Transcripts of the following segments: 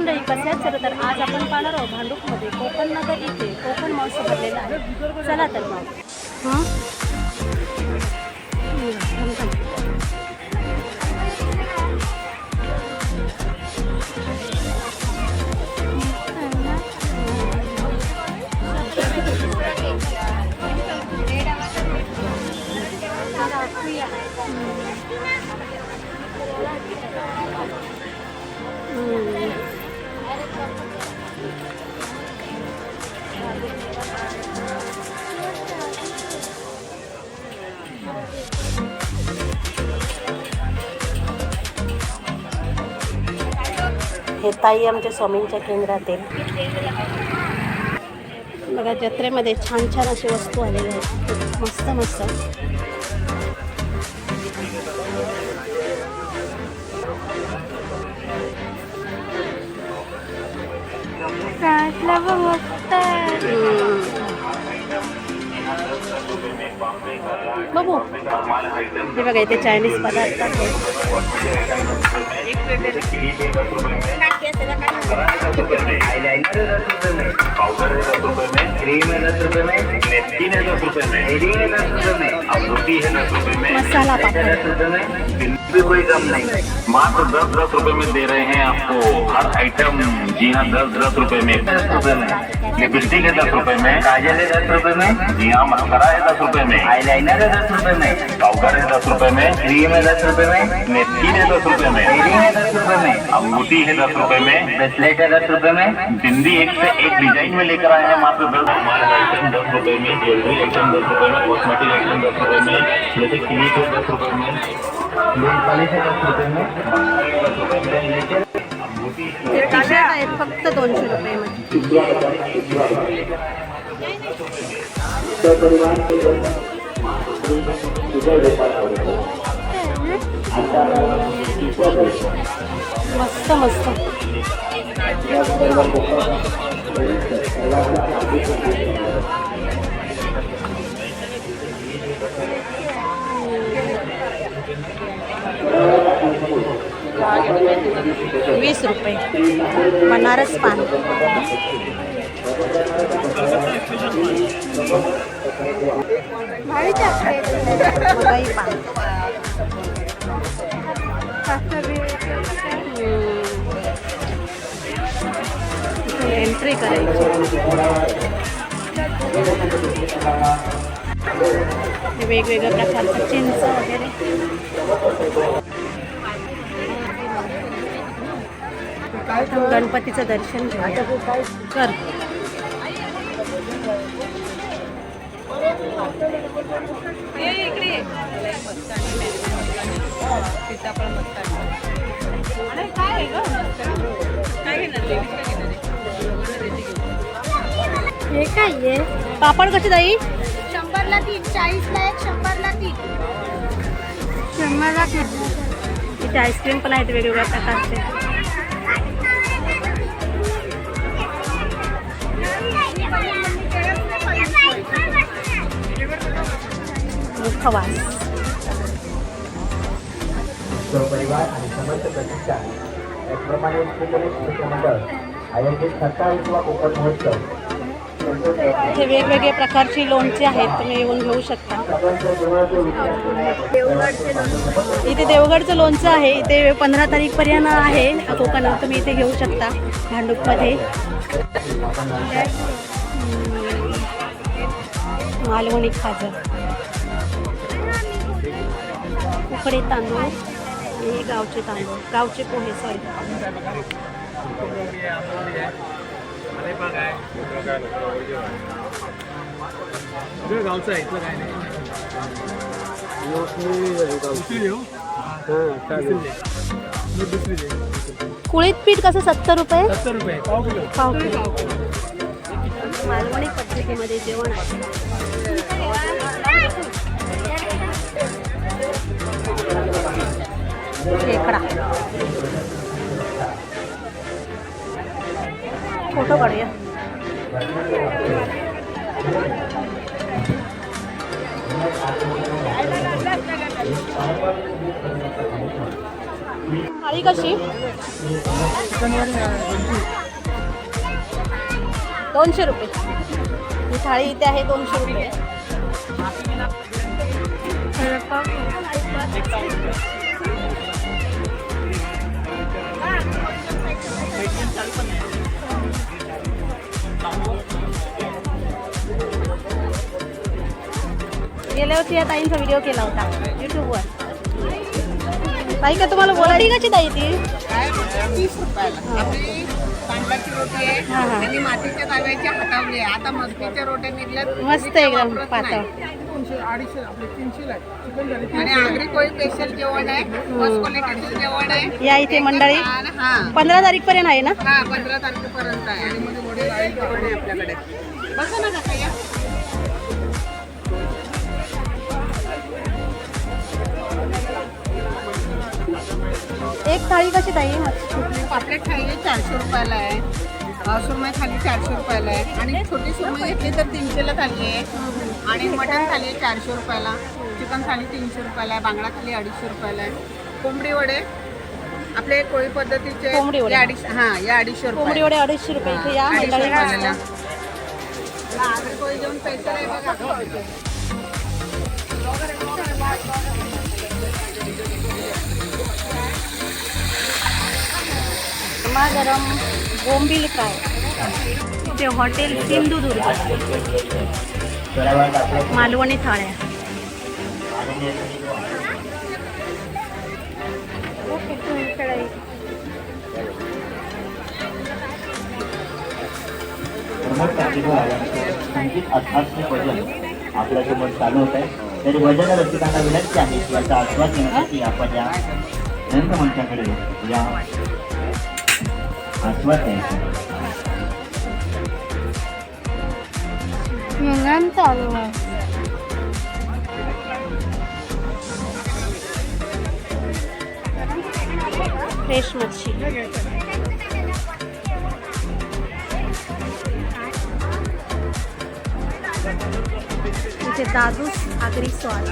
मंडळी कसे आहेत तर आज आपण पाहणार आहोत भांडूपमध्ये कोकण नगर इथे कोकण महोत्सव भरलेला आहे. चला तर मग. हां? ताई आमच्या स्वामींच्या केंद्रातील बघा जत्रेमध्ये छान छान अशी वस्तू आलेल्या आहेत. मस्त मस्त. बघू. हे बघा इथे चायनीज पदार्थ आहेत आईलाइनर है दस रुपए में पाउडर है दस रुपए में क्रीम है दस रुपए में नेपकिन है दस रुपए में हेडिंग है दस रुपए में अब रोटी है दस रुपए में मसाला प्लेट है पापड़। दस रुपए में भी कोई कम नहीं मात्र दस दस रुपए में दे रहे हैं आपको हर आइटम जी हाँ दस दस रुपए में दस रुपए में लिपस्टिक है दस रुपए में काजल है दस रुपए में जी हाँ मस्करा है दस रुपए में आईलाइनर है दस रुपए में पाउडर है दस रुपए में क्रीम है दस रुपए में नेपकिन है दस रुपए में है दस रुपए में अंगूठी है दस रुपए में ब्रेसलेट है दस रुपए में बिंदी एक से एक डिज़ाइन में लेकर आए हैं मात्र दस हमारे आइटम दस रुपए में ज्वेलरी आइटम दस रुपए में कॉस्मेटिक आइटम दस रुपए में जैसे क्लिप है दस रुपए में टी शर्ट आहेत फक्त दोनशे रुपये मस्त मस्त. वीस रुपये. बनारस पान. मुंबई पान. एंट्री करायची. वेगवेगळ्या प्रकारचं चिंच वगैरे. गणपतीचं दर्शन कर. हे काय आहे? पापड कसे ताई? शंभरला तीन चाळीसला एक शंभरला तीन. इथे आईस्क्रीम पण आहेत वेगवेगळ्या प्रकारचे मुखवास परिवार आणि समर्थ प्रतिष्ठान त्याचप्रमाणे श्री गणेश मित्रमंडळ आयोजित सत्तावीसवा कोकण महोत्सव हे वेगवेगळे प्रकारची लोणचे आहेत तुम्ही येऊन घेऊ शकता. इथे देवगडचं लोणचं आहे इथे पंधरा तारीखपर्यंत आहे. कोकणात तुम्ही इथे घेऊ शकता भांडूपमध्ये. मालवणी खाजर उकडे तांदूळ हे गावचे तांदूळ गावचे पोहे सॉरी गावचं आहे इथलं काय नाही. दुसरी दे कुळीत पीठ कसं सत्तर रुपये? सत्तर रुपये. पाव किलो. पाव किलो. मालवणी पद्धतीमध्ये जेवण आहे. खेकडा फोटो काढूया. थाळी कशी? दोनशे रुपये. ही थाळी इथे आहे दोनशे रुपये. या ताईंचा व्हिडिओ केला होता युट्यूबवर ताई का तुम्हाला बोलायची कशी ताई ती? तीस रुपयाला. आपली तांदळाची रोटी आहे. आणि मातीच्या हातावली आहे. आता मस्तीच्या रोट्या निघल्यात. मस्त एकदम पातळ. या इथे मंडळी. हा. पंधरा तारीख पर्यंत आहे ना? हा पंधरा तारखेपर्यंत आहे. एक थाळी कशी ताई? पापलेट थाळी चारशे रुपयाला आहे. सुरमई थाली चारशे रुपयाला आहे. आणि छोटी सुरमई घेतली तर तीनशेला थाली आहे. आणि मटण थाली आहे चारशे रुपयाला. चिकन थाली तीनशे रुपयाला आहे. बांगडा थाली अडीचशे रुपयाला आहे. कोंबडी वडे आपले कोळी पद्धतीचे कोंबडी वडे. या अडीचशे हां या अडीचशे रुपये कोंबडी वडे अडीचशे रुपये इथे या. हा, कोळी जेवण पैसे आहे बघा. गरम बोंबील फ्राय ते हॉटेल सिंधुदुर्ग. मालवणी थाळ्या आध्यात्मिक भजन आपल्यासोबत चालू होत आहे तरी भजन रसिकांना विनंती आहे की याचा आस्वाद घेण्यासाठी आपण या रंगमंचाकडे या आस्वाद घ्यायचा चालू आहे फ्रेश मच्छी इथे दादूस आगरी स्वाद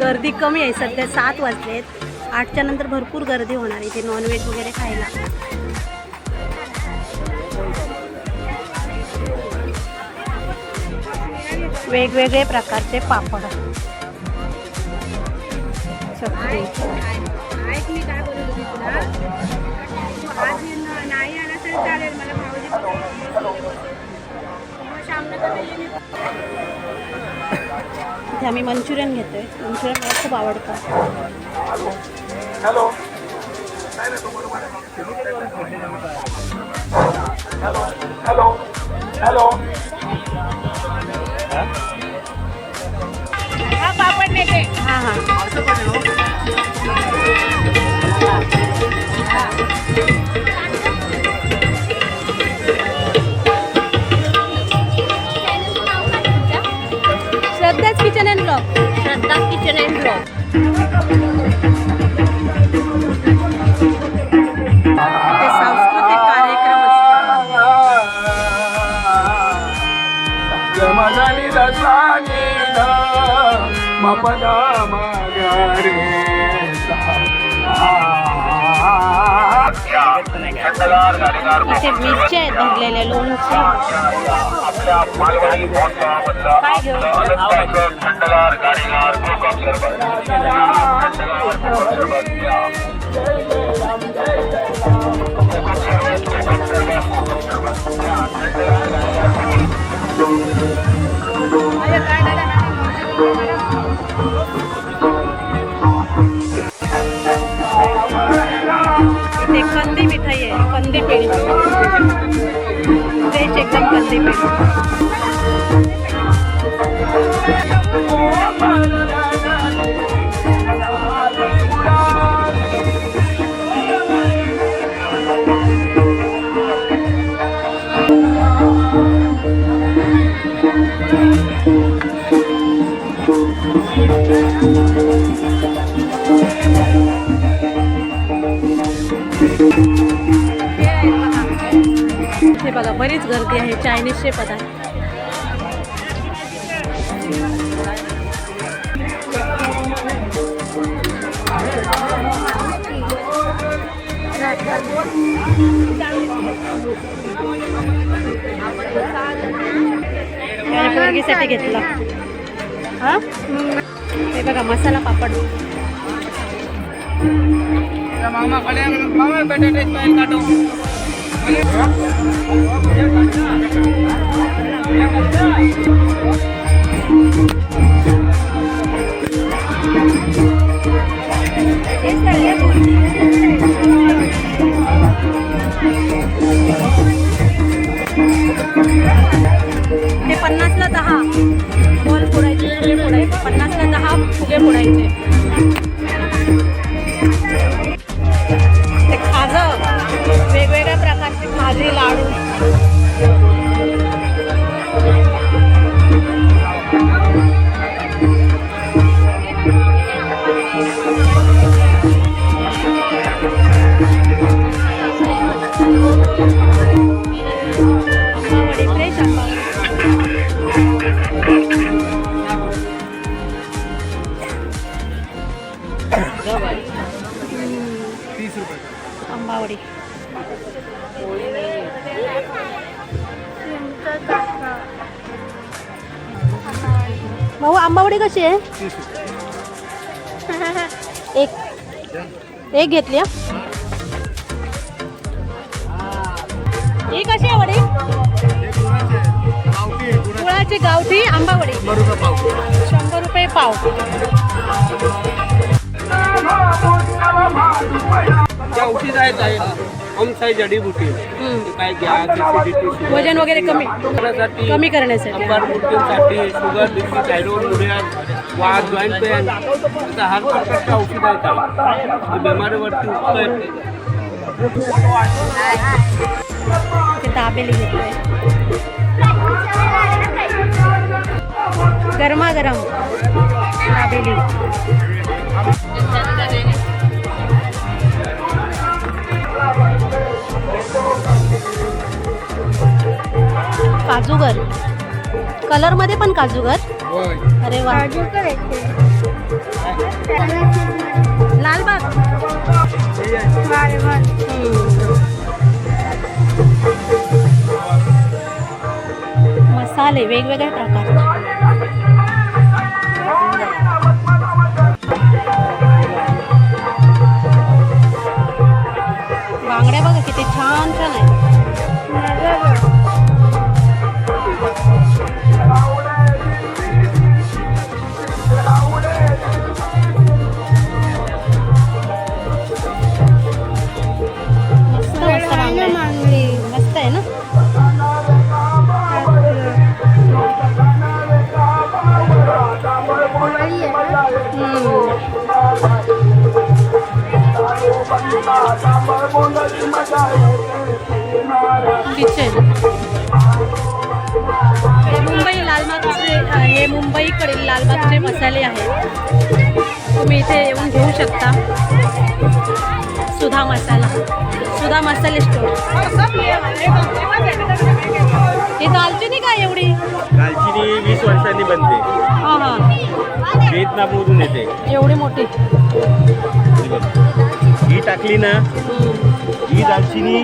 गर्दी कमी आहे. सध्या सात वाजलेत आठच्या नंतर भरपूर गर्दी होणार इथे नॉनव्हेज वगैरे खायला. वेगवेगळे प्रकारचे पापड. सगळे. इथे आम्ही मंचुरियन घेतोय. मंचुरियन मला खूप आवडतं. हा हां. मपदा मागारे थंडगार गाडीगार इथे मिरच्या आहेत भरलेल्या लोणचे आपल्या मालवणी इथे कंदी मिठाई आहे कंदी पेढी फ्रेश एकदम कंदी पेढी. बरीच गर्दी आहे चायनीज शेपत आहे. पोरगीसाठी घेतला. हां? हे बघा मसाला पापड. मामा बटाटे ते पन्नासला दहा बॉल फोडायचे फुगे फोडायचे पन्नासला दहा फुगे फोडायचे एक घेतली हा? कशी आहे वडी? गुळाचे. गावठी गावठी आंबावडी शंभर रुपये पाव. औषध आहेत जडीबुटी काय वजन वगैरे कमी कमी करण्यासाठी. शुगर थायरॉइड वाद जॉईंट पेन आता हर प्रकारचे औषध आहेत आहे. ते बिमारीवरती उपचार आहेत ते दाबेली घेतोय गरमागरम दाबेली काजूगर. कलरमध्ये पण काजूगर होय अरे वा. लालबाग. मसाले वेगवेगळ्या प्रकारचे बांगड्या बघा किती छान छान आहे किचन हे मुंबई लालबागचे हे मुंबईकडील लालबागचे मसाले आहेत. तुम्ही इथे येऊन घेऊ शकता. सुधा मसाला. सुधा मसाले स्टोर ही दालचिनी काय एवढी? दालचिनी वीस वर्षांनी बनते. हां हां. व्हिएतनाममधून येते. एवढी मोठी. ही टाकली ना. ही दालचिनी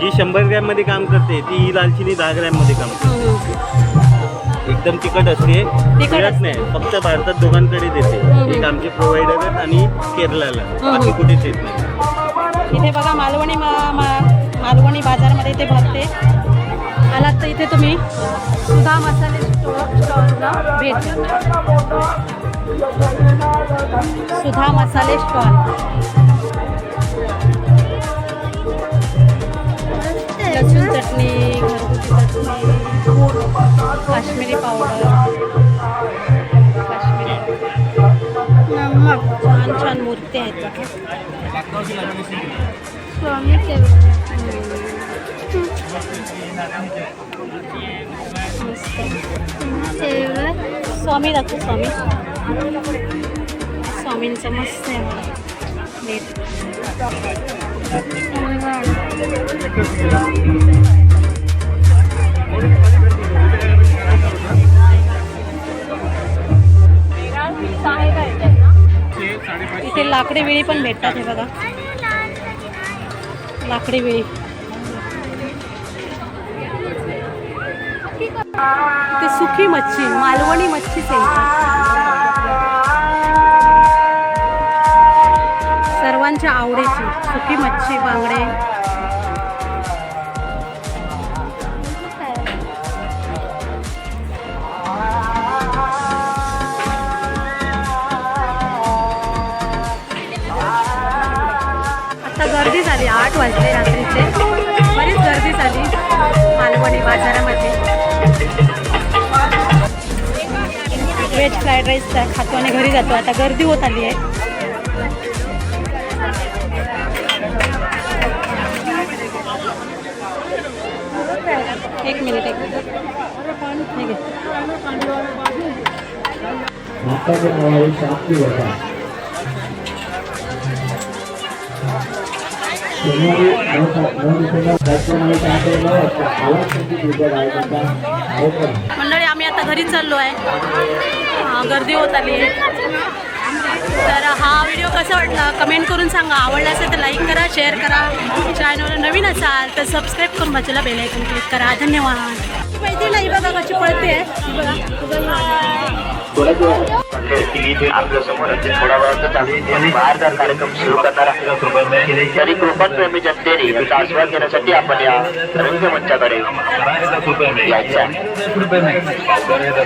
जी शंभर ग्रॅममध्ये काम करते ती ही दालचिनी दहा ग्रॅममध्ये काम करते. हम्म. एकदम तिखट असते मिळत. नाही फक्त भारतात दोघांकडे देते. हम्म. एक आमचे प्रोव्हायडर आहेत आणि केरळाला. बाकी कुठेच येत नाही. इथे बघा मालवणी मा- मा- मालवणी बाजारमध्ये इथे भरते. आलात तर इथे तुम्ही. सुधा मसाले स्टॉलला भेट सुधा मसाले स्टॉल लसूण चटणी घरगुती चटणी काश्मीरी पावडर काश्मीरी छान छान मूर्ती आहेत बघा. स्वामी दाखव स्वामी स्वामींचं मस्त आहे मला नीट इथे लाकडी विळी पण भेटतात हे बघा. लाकडी वेळी. ते सुखी मच्छी मालवणी मच्छीच आहे सुकी बांगडे. आता गर्दी झाली आठ वाजले रात्रीचे. बरीच गर्दी झाली मालवणी बाजारामध्ये. व्हेज फ्राईड राईस खातो आणि घरी जातो. आता गर्दी होत आली आहे. एक मिनिट एक गायकांचा मंडळी आम्ही आता घरी चाललो आहे. गर्दी होत आली. आहे व्हिडिओ कसा वाटला? कमेंट करून सांगा. आवडला असेल तर लाईक करा शेअर करा. चॅनल नवीन असाल तर सबस्क्राईब करून बाजूला बेल आयकॉन क्लिक करा. धन्यवाद. माहिती नाही बघा कशी पळते. आपल्यासमोर थोडा वेळाचा चालू. बाहेरचा कार्यक्रम सुरू करणार आहे तरी कृपण प्रेमी जनतेने त्याचा आस्वाद घेण्यासाठी आपण या रंगमंचाकडे है यायचं पाउडर है